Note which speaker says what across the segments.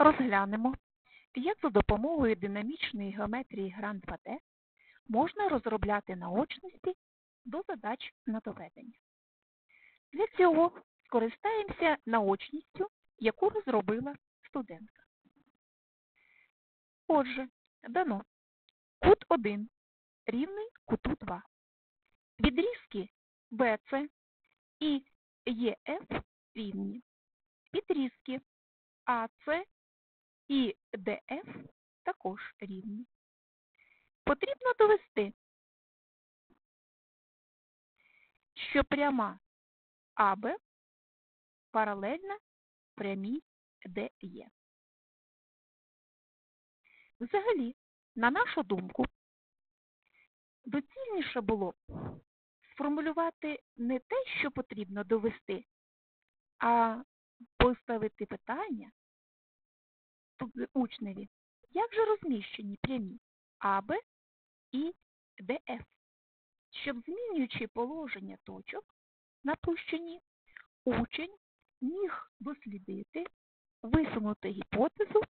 Speaker 1: розглянемо, як за допомогою динамічної геометрії Гран 2D можна розробляти наочності до задач на доведення. Для цього скористаємося наочністю, яку розробила студентка. Отже, дано кут 1 рівний куту 2. Відрізки BC і EF рівні. Відрізки AC і DF також рівні. Потрібно довести, що пряма АБ паралельна прямій ДЕ. Взагалі, на нашу думку, доцільніше було сформулювати не те, що потрібно довести, а поставити питання тут учневі, як же розміщені прямі АБ і ДФ, щоб змінюючи положення точок на площині, учень міг дослідити, висунути гіпотезу,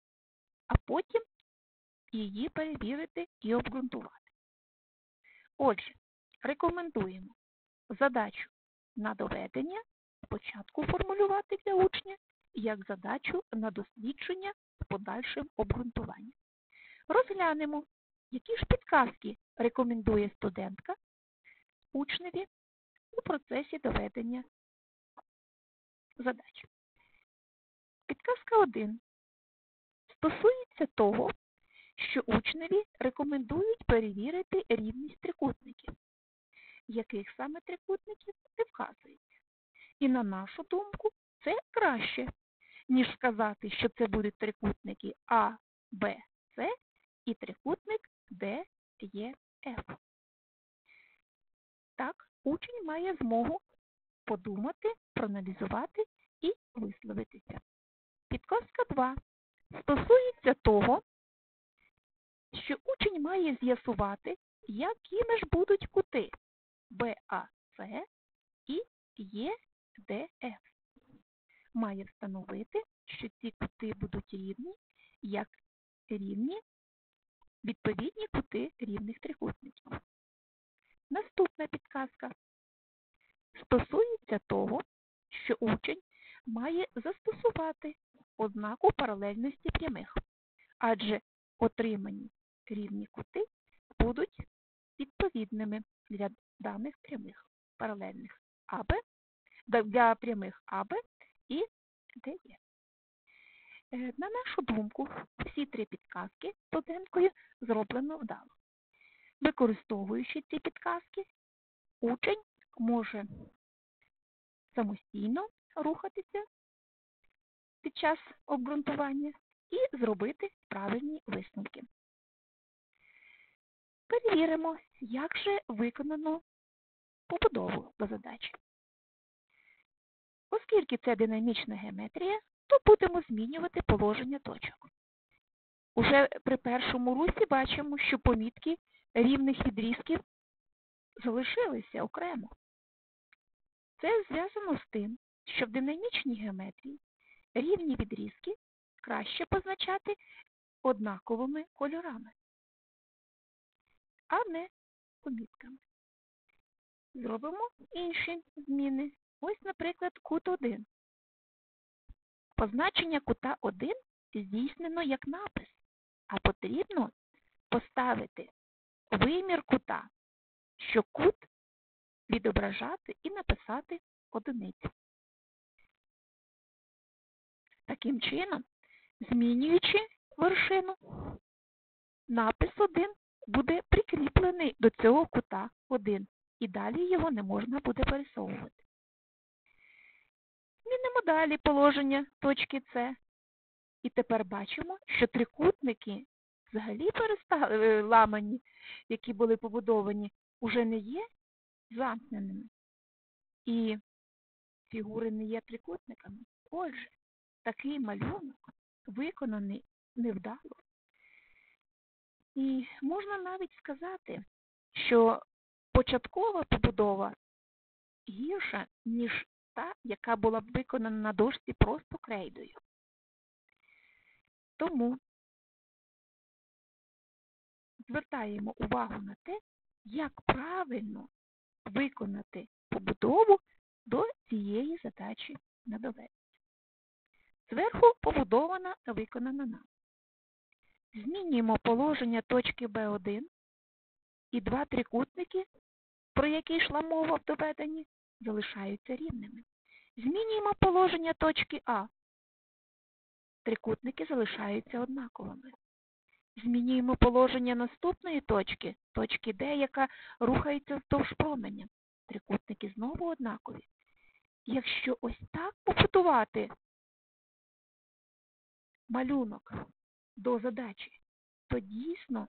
Speaker 1: а потім її перевірити і обґрунтувати. Отже, рекомендуємо задачу на доведення спочатку формулювати для учня як задачу на дослідження подальшим обґрунтуванням. Розглянемо, які ж підказки рекомендує студентка учневі у процесі доведення задач. Підказка 1 стосується того, що учневі рекомендують перевірити рівність трикутників. Яких саме трикутників не вказується. І на нашу думку, це краще, ніж сказати, що це будуть трикутники А, Б, С і трикутник Д, Е, Ф. Так, учень має змогу подумати, проаналізувати і висловитися. Підказка 2 стосується того, що учень має з'ясувати, якими ж будуть кути БАС і ЄДФ. Має встановити, що ці кути будуть рівні, як рівні відповідні кути рівних трикутників. Наступна підказка стосується того, що учень має застосувати ознаку паралельності прямих, адже отримані рівні кути будуть відповідними для даних прямих паралельних АБ, для прямих АБ і ДЕ. На нашу думку, всі три підказки студенткою зроблено вдало. Використовуючи ці підказки, учень може самостійно рухатися під час обґрунтування і зробити правильні висновки. Перевіримо, як же виконано побудову до задачі. Оскільки це динамічна геометрія, то будемо змінювати положення точок. Уже при першому русі бачимо, що помітки рівних відрізків залишилися окремо. Це зв'язано з тим, що в динамічній геометрії рівні відрізки краще позначати однаковими кольорами, а не помітками. Зробимо інші зміни. Ось, наприклад, кут 1. Позначення кута 1 здійснено як напис, а потрібно поставити вимір кута, що кут відображати і написати одиницю. Таким чином, змінюючи вершину, напис 1 буде прикріплений до цього кута 1, і далі його не можна буде пересовувати. Змінимо далі положення точки С. І тепер бачимо, що трикутники взагалі перестали е, ламані, які були побудовані, уже не є замкненими. І фігури не є трикутниками. Отже, такий малюнок виконаний невдало. І можна навіть сказати, що початкова побудова гірша, ніж та, яка була б виконана на дошці просто крейдою. Тому звертаємо увагу на те, як правильно виконати побудову до цієї задачі на доведення. Зверху побудована та виконана нам. Змінюємо положення точки B1 і два трикутники, про які йшла мова в доведенні, залишаються рівними. Змінюємо положення точки А. Трикутники залишаються однаковими. Змінюємо положення наступної точки, точки Д, яка рухається вздовж променя. Трикутники знову однакові. Якщо ось так побудувати малюнок до задачі, то дійсно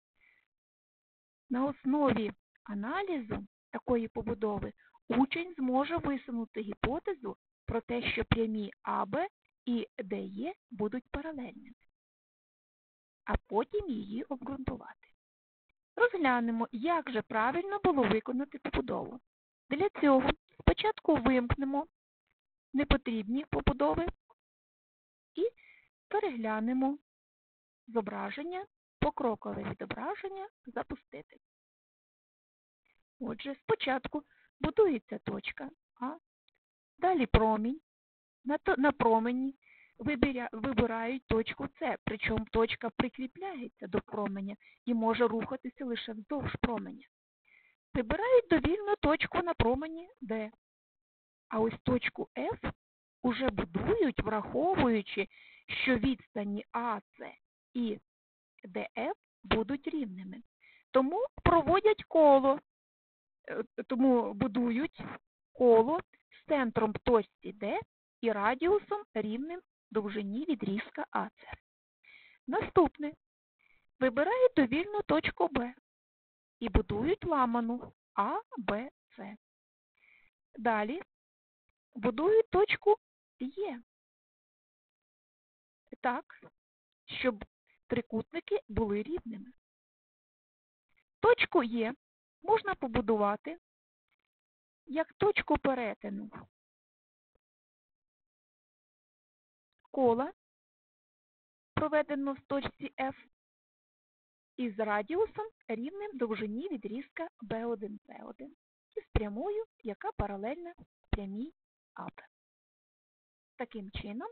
Speaker 1: на основі аналізу такої побудови учень зможе висунути гіпотезу про те, що прямі АБ і ДЕ будуть паралельними, а потім її обґрунтувати. Розглянемо, як же правильно було виконати побудову. Для цього спочатку вимкнемо непотрібні побудови і переглянемо зображення, покрокове відображення запустити. Отже, спочатку будується точка А, далі промінь. На, промені вибирають точку С, причому точка прикріпляється до променя і може рухатися лише вздовж променя. Вибирають довільну точку на промені Д. А ось точку F уже будують, враховуючи, що відстані АС і ДФ будуть рівними. Тому проводять коло, е, тому будують коло центром точці Д і радіусом рівним довжині відрізка АС. Наступне. Вибирають довільну точку Б і будують ламану А, Б, С. Далі будують точку Е. Так, щоб трикутники були рівними. Точку Е можна побудувати як точку перетину кола, проведено в точці F, із радіусом рівним довжині відрізка B1C1 і з прямою, яка паралельна прямій АП. Таким чином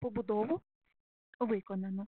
Speaker 1: побудову виконано.